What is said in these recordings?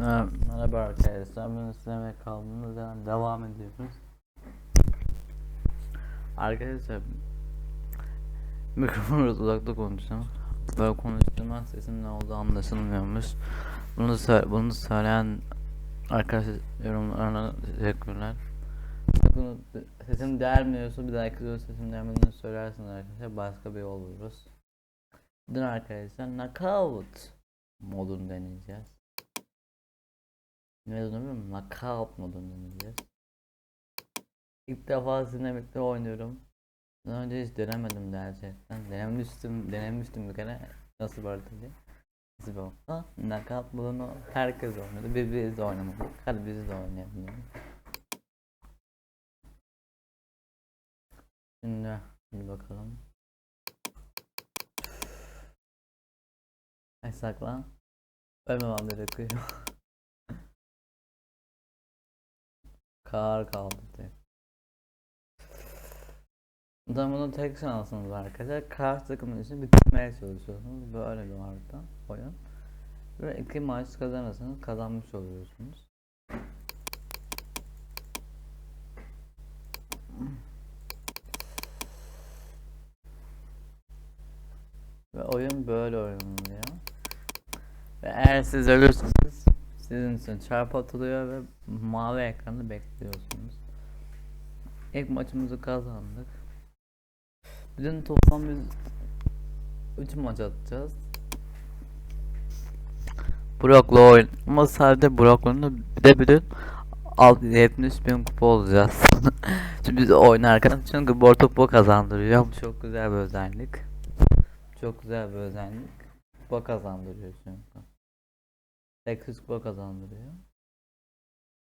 Merhaba arkadaşlar, ben üstüne kaldığımız yerden devam ediyoruz. Arkadaşlar, mikrofonu biraz uzakta konuşacağım. Böyle konuştuğumda sesim ne olduğu anlaşılmıyormuş. Bunu, bunu söyleyen arkadaşlar yorumlarına teşekkürler. Bunu, sesim delmiyorsa bir dahaki videoda sesim delmediğini söylersiniz arkadaşlar. Başka bir yol buluruz. Dün arkadaşlar knockout modunu deneyeceğiz. Ne bilmiyorum. Knockout modunu deneyeceğiz. İlk defa sizinle birlikte oynuyorum. Daha önce hiç denemedim gerçekten. Denemiştim, denemiştim bir kere. Nasıl vardı diye. Nasıl bir olsa. Knockout modunu herkes oynadı. Bir biz de oynamadık. Hadi biz de oynayalım. Şimdi bir bakalım. Ay saklan. Ölmemem gerekiyor. Kar kaldı. Da bunun tek şansınız arkadaşlar. Karşı takımın için bitirmeye çalışıyorsunuz. Böyle bir harita oyun. Ve iki maç kazanırsanız kazanmış oluyorsunuz. Ve oyun böyle oynanıyor. Ve eğer siz ölürseniz sizin için çarp atılıyor ve mavi ekranda bekliyorsunuz. İlk maçımızı kazandık. Bugün toplam biz 3 maç atacağız. Brock'la oyun ama sadece Brock'la bir de alt 70 bin kupa olacağız. Şimdi biz oynarken çünkü bu topu kazandırıyor. Çok güzel bir özellik. Çok güzel bir özellik. Kupa kazandırıyor çünkü. 800 kupa kazandırıyor.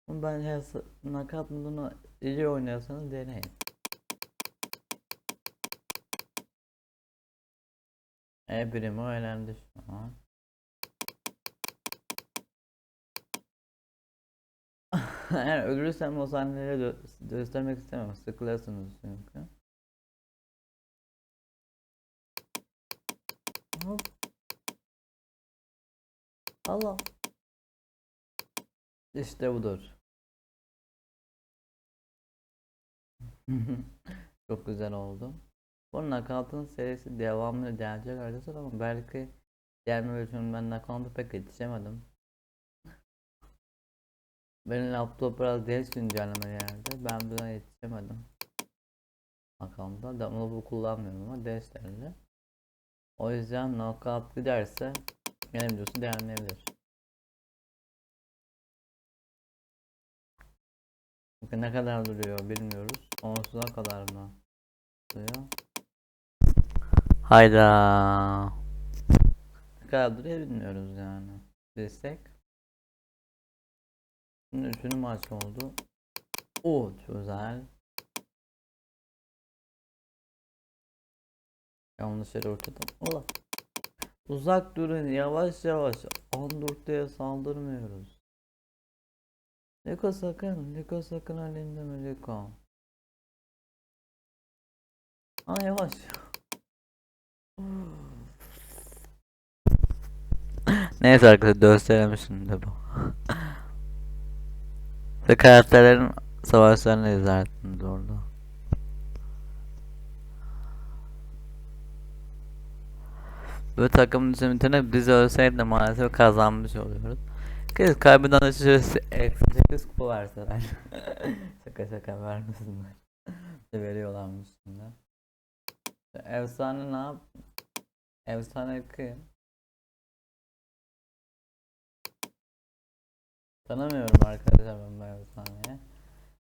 Ama ben her nakat modunu iyi oynuyorsanız deneyin. E birimi öğrendi şu an. Eğer ölürsem o sahneleri gö- göstermek istemem. Sıkılırsınız çünkü. Hop. Allah. İşte budur. Çok güzel oldu. Bu Knockout'un serisi devamlı gelecek arkadaşlar ama belki gelme için ben Knockout'a pek yetişemedim. Benim laptop biraz geç güncelleme yerde. Ben buna yetişemedim. Knockout'da. Download'u kullanmıyorum ama DSL'de. O yüzden Knockout giderse yine videosu gelmeyebilir. Bakın ne kadar duruyor bilmiyoruz. Sonsuza kadar mı? Duruyor. Hayda. Ne kadar duruyor bilmiyoruz yani. Destek. Şimdi üçüncü maç oldu. O güzel. Yanlış yere ortadan. Ola. Uzak durun yavaş yavaş. Andurt'ya saldırmıyoruz. Liko sakın. Liko sakın halinde mi Liko? Aa yavaş. Neyse arkadaşlar gösteremişim de bu. Ve karakterlerin savaşlarını izlerdiniz orada. Ve takımın içinde biz ölseydi maalesef kazanmış oluyoruz. Kız kaybeden açıkçası eksi 8 kupa verseler. şaka şaka vermesinler. De veriyorlarmış şimdi. Efsane ne yap? Efsane kim? Tanımıyorum arkadaşlar ben bu efsaneyi.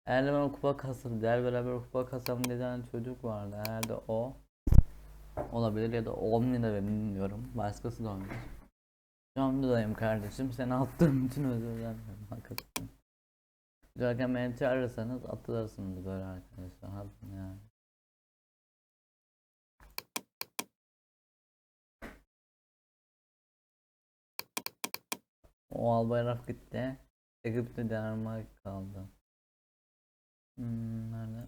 Eğer ben kupa kasım, diğer beraber kupa kasam dediğin çocuk vardı. Herhalde o olabilir ya da olmayabilir bilmiyorum. Başkası da olmuş. Buradayım kardeşim. Seni attığım için özür dilerim. Hakikaten. Giderken beni çağırırsanız atılırsınız böyle arkadaşlar. Hadi yani. O albayrak gitti. Egipt'te Danimarka kaldı. Hmm, nerede?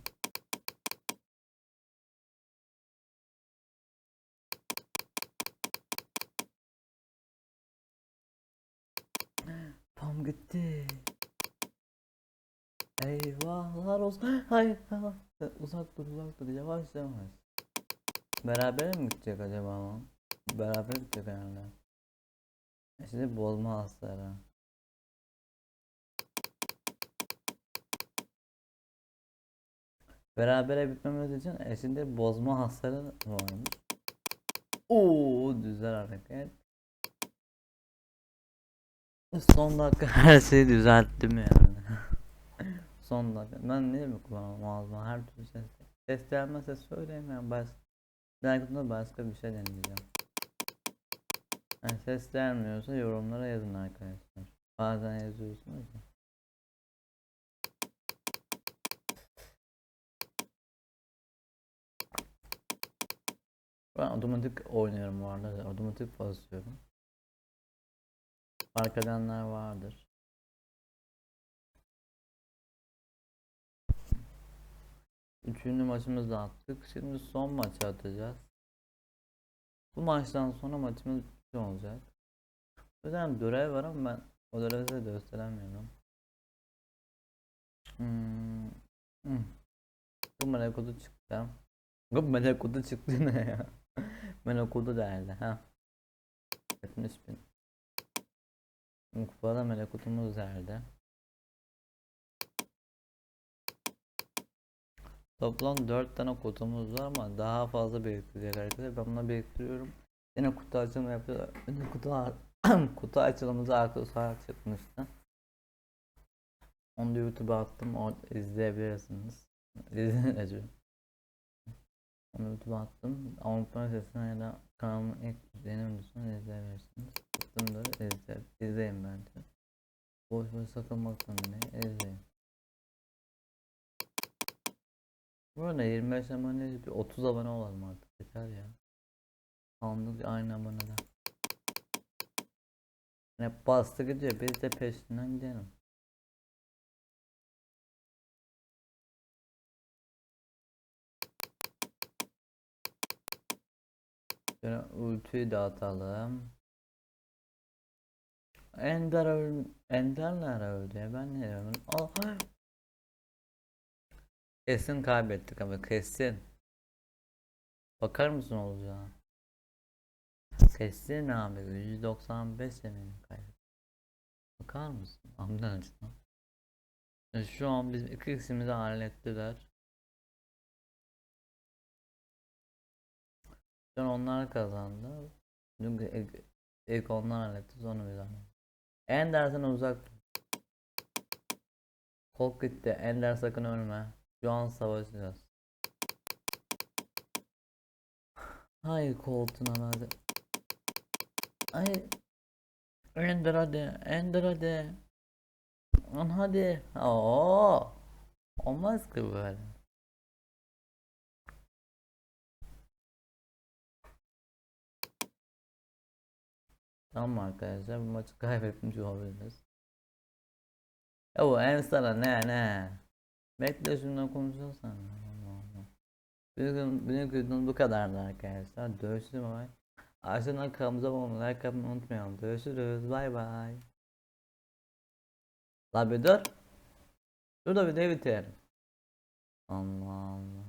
Pam Tam gitti. Eyvahlar olsun. Hayır. ha, Uzak dur uzak dur. Yavaş yavaş. Beraber mi gidecek acaba lan? Beraber gidecek herhalde. E Şimdi bozma hasarı. Berabere bitmemesi için eşinde bozma hasarı varmış. Oo güzel hareket. Son dakika her şeyi düzelttim yani. Son dakika. Ben niye mi kullanamam ağzıma her türlü ses. Ses gelmezse söyleyeyim yani baş... Belki başka bir şey deneyeceğim. Yani ses gelmiyorsa yorumlara yazın arkadaşlar. Bazen yazıyorsunuz ya. Ben otomatik oynuyorum bu arada. Otomatik basıyorum. Fark edenler vardır. Üçüncü maçımızı da attık. Şimdi son maçı atacağız. Bu maçtan sonra maçımız bitti olacak. Bir tane görev var ama ben o görevi size gösteremiyorum. Hmm. Hmm. Bu melek kodu çıktı. Bu melek kodu çıktı ne ya? melek kodu derdi ha. 70 bin. Kupada melek kodumuz nerede? Toplam 4 tane kutumuz var ama daha fazla biriktirecek arkadaşlar. Ben bunu biriktiriyorum. Yine kutu açılımı yapacağız. Kutu, kutu açılımımızı aksesuar çıkmıştı. Onu da YouTube'a attım. Orada izleyebilirsiniz. İzleyin Onu YouTube'a attım. Avrupa sesine ya da kanalımın ilk yeni videosunu izleyebilirsiniz. Da izle, izleyin bence. Boş boş sakınmaktan ne izleyin. Arada 25 abone bir 30 abone olalım artık yeter ya. Anlık aynı aboneden. Hep bastı gidiyor biz de peşinden gidelim. Şöyle ultiyi de atalım. Ender öl Enderler öldü ya ben ne diyorum? Aa, Kesin kaybettik ama kesin. Bakar mısın olacağı? Kesin abi 195 eminim kaybettik. Bakar mısın? Amdan acıma. E, Şu an bizim iki ikisimizi hallettiler. An onlar kazandı. Çünkü ilk, ilk onlar halletti sonra biz hallettik. Ender'den uzak. Kol gitti. Ender sakın ölme. Şu an savaşacağız. Hayır koltuğuna hadi. Hayır. Ender hadi. Ender hadi. Lan hadi. Oo. Olmaz ki böyle. Tamam arkadaşlar bu maçı kaybetmiş olabiliriz. Ya bu en sana ne ne? Bekle şundan konuşacağız sen. Allah Allah. Bu kadardı arkadaşlar. Görüşürüz bay. Aşağıdan kanalımıza abone olmayı, like yapmayı unutmayalım. Görüşürüz. Bay bay. La bir dur. Dur da videoyu bitirelim. Allah Allah.